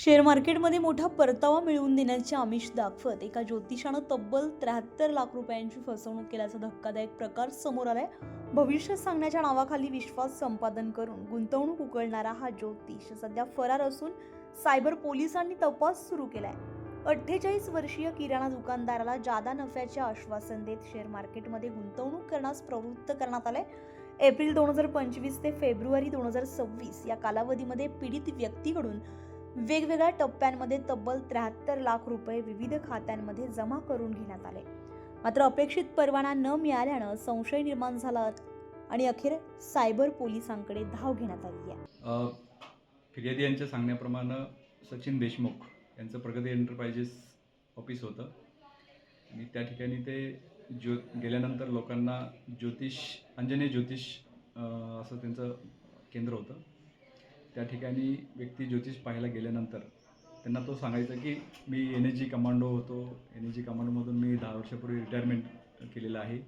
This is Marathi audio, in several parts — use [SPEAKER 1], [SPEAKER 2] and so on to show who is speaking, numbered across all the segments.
[SPEAKER 1] शेअर मार्केटमध्ये मोठा परतावा मिळवून देण्याचे आमिष दाखवत एका ज्योतिषानं तब्बल त्र्याहत्तर लाख रुपयांची फसवणूक केल्याचा धक्कादायक प्रकार समोर आलाय. भविष्य सांगण्याच्या नावाखाली विश्वास संपादन करून गुंतवणूक उकळणारा हा ज्योतिष सध्या फरार असून सायबर पोलिसांनी तपास सुरू केलाय. अठ्ठेचाळीस वर्षीय किराणा दुकानदाराला जादा नफ्याचे आश्वासन देत शेअर मार्केटमध्ये गुंतवणूक करण्यास प्रवृत्त करण्यात आलंय. एप्रिल दोन हजार पंचवीस ते फेब्रुवारी दोन हजार सव्वीस या कालावधीमध्ये पीडित व्यक्तीकडून वेगवेगळ्या टप्प्यांमध्ये तब्बल त्र्याहत्तर लाख रुपये विविध खात्यांमध्ये जमा करून घेण्यात आले. मात्र अपेक्षित परवाना न मिळाल्यानं संशय निर्माण झाला आणि अखेर सायबर पोलिसांकडे धाव घेण्यात आली आहे.
[SPEAKER 2] फिर्यादी यांच्या सांगण्याप्रमाणे सचिन देशमुख यांचं प्रगती एंटरप्राइजेस ऑफिस होतं. आणि त्या ठिकाणी ते ज्यो गेल्यानंतर लोकांना ज्योतिष अंजने ज्योतिष असं त्यांचं केंद्र होतं. त्या ठिकाणी व्यक्ती ज्योतिष पाहायला गेल्यानंतर त्यांना तो सांगायचा की मी एन एच जी कमांडो होतो. एन एच जी कमांडोमधून मी दहा वर्षापूर्वी रिटायरमेंट केलेलं आहे.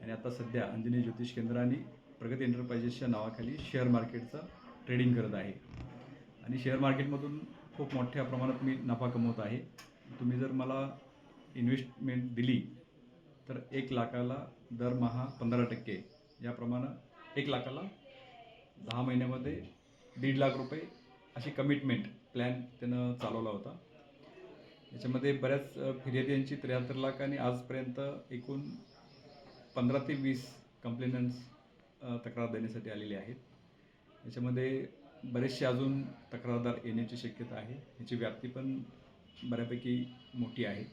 [SPEAKER 2] आणि आता सध्या अंजनी ज्योतिष केंद्राने प्रगती एंटरप्राइजेसच्या नावाखाली शेअर मार्केटचं ट्रेडिंग करत आहे. आणि शेअर मार्केटमधून खूप मोठ्या प्रमाणात मी नफा कमवत आहे. तुम्ही जर मला इन्व्हेस्टमेंट दिली तर एक लाखाला दरमहा पंधरा टक्के याप्रमाणे एक लाखाला दहा महिन्यामध्ये दीड लाख रुपये अशी कमिटमेंट प्लॅन त्यानं चालवला होता. याच्यामध्ये बऱ्याच अ, फिर्यादींची त्र्याहत्तर लाख आणि आजपर्यंत एकूण पंधरा ते वीस कंप्लेनंट्स तक्रार देण्यासाठी आलेले आहेत. याच्यामध्ये बरेचसे अजून तक्रारदार येण्याची शक्यता आहे. याची व्याप्ती पण बऱ्यापैकी मोठी आहे.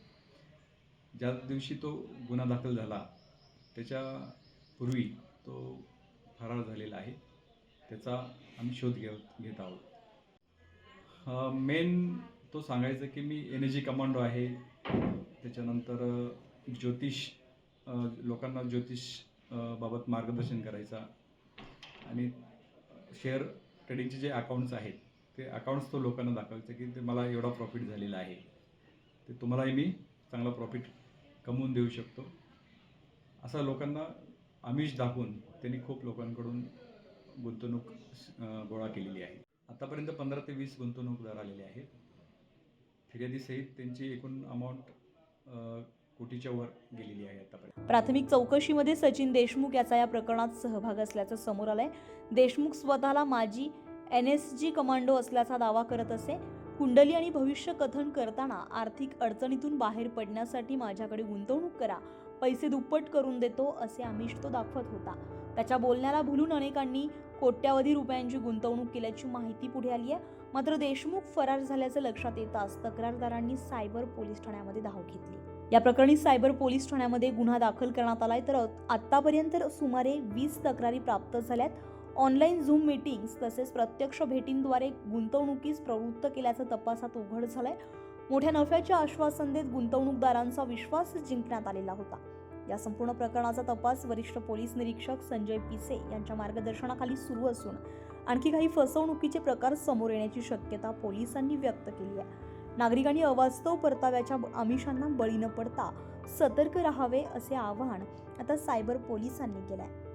[SPEAKER 2] ज्या दिवशी तो गुन्हा दाखल झाला त्याच्या पूर्वी तो फरार झालेला आहे. त्याचा आम्ही शोध घेत घेत आहोत. मेन तो सांगायचं की मी एनर्जी कमांडो आहे. त्याच्यानंतर ज्योतिष लोकांना ज्योतिष बाबत मार्गदर्शन करायचा. आणि शेअर ट्रेडिंगचे जे अकाउंट्स आहेत ते अकाउंट्स तो लोकांना दाखवायचं की ते मला एवढा प्रॉफिट झालेला आहे. ते तुम्हालाही मी चांगला प्रॉफिट कमवून देऊ शकतो. असा लोकांना आमिष दाखवून त्यांनी खूप लोकांकडून गुंतवणूक गोळा केलेली आहे. आतापर्यंत पंधरा ते वीस गुंतवणूकदार आलेले आहेत. फिर्यादीसहित त्यांची एकूण अमाऊंट कोटीच्या वर गेलेली आहे आतापर्यंत.
[SPEAKER 1] प्राथमिक चौकशीमध्ये सचिन देशमुख याचा या प्रकरणात सहभाग असल्याचं समोर आलंय. देशमुख स्वतःला माजी एन एस जी कमांडो असल्याचा दावा करत असे. कुंडली आणि भविष्य कथन करताना आर्थिक अडचणीतून बाहेर पडण्यासाठी माझ्याकडे गुंतवणूक करा. पैसे दुप्पट करून देतो असे आमिष तो दाखवत होता. त्याच्या बोलण्याला भुलून अनेकांनी कोट्यावधी रुपयांची गुंतवणूक केल्याची माहिती पुढे आली आहे. मात्र देशमुख फरार झाल्याचं लक्षात येताच तक्रारदारांनी सायबर पोलीस ठाण्यामध्ये धाव घेतली. या प्रकरणी सायबर पोलीस ठाण्यामध्ये गुन्हा दाखल करण्यात आलाय. तर आतापर्यंत सुमारे वीस तक्रारी प्राप्त झाल्यात. ऑनलाईन झूम मीटिंग्स तसेच प्रत्यक्ष भेटींद्वारे गुंतवणुकीस प्रवृत्त केल्याचं तपासात उघड झालंय. मोठ्या नफ्याचे आश्वासन देत गुंतवणूकदारांचा विश्वास जिंकण्यात आलेला होता. या संपूर्ण प्रकरणाचा तपास वरिष्ठ पोलीस निरीक्षक संजय पिसे यांच्या मार्गदर्शनाखाली सुरू असून आणखी काही फसवणुकीचे प्रकार समोर येण्याची शक्यता पोलिसांनी व्यक्त केली आहे. नागरिकांनी अवास्तव परताव्याच्या आमिषांना बळी न पडता सतर्क राहावे असे आवाहन आता सायबर पोलिसांनी केलं आहे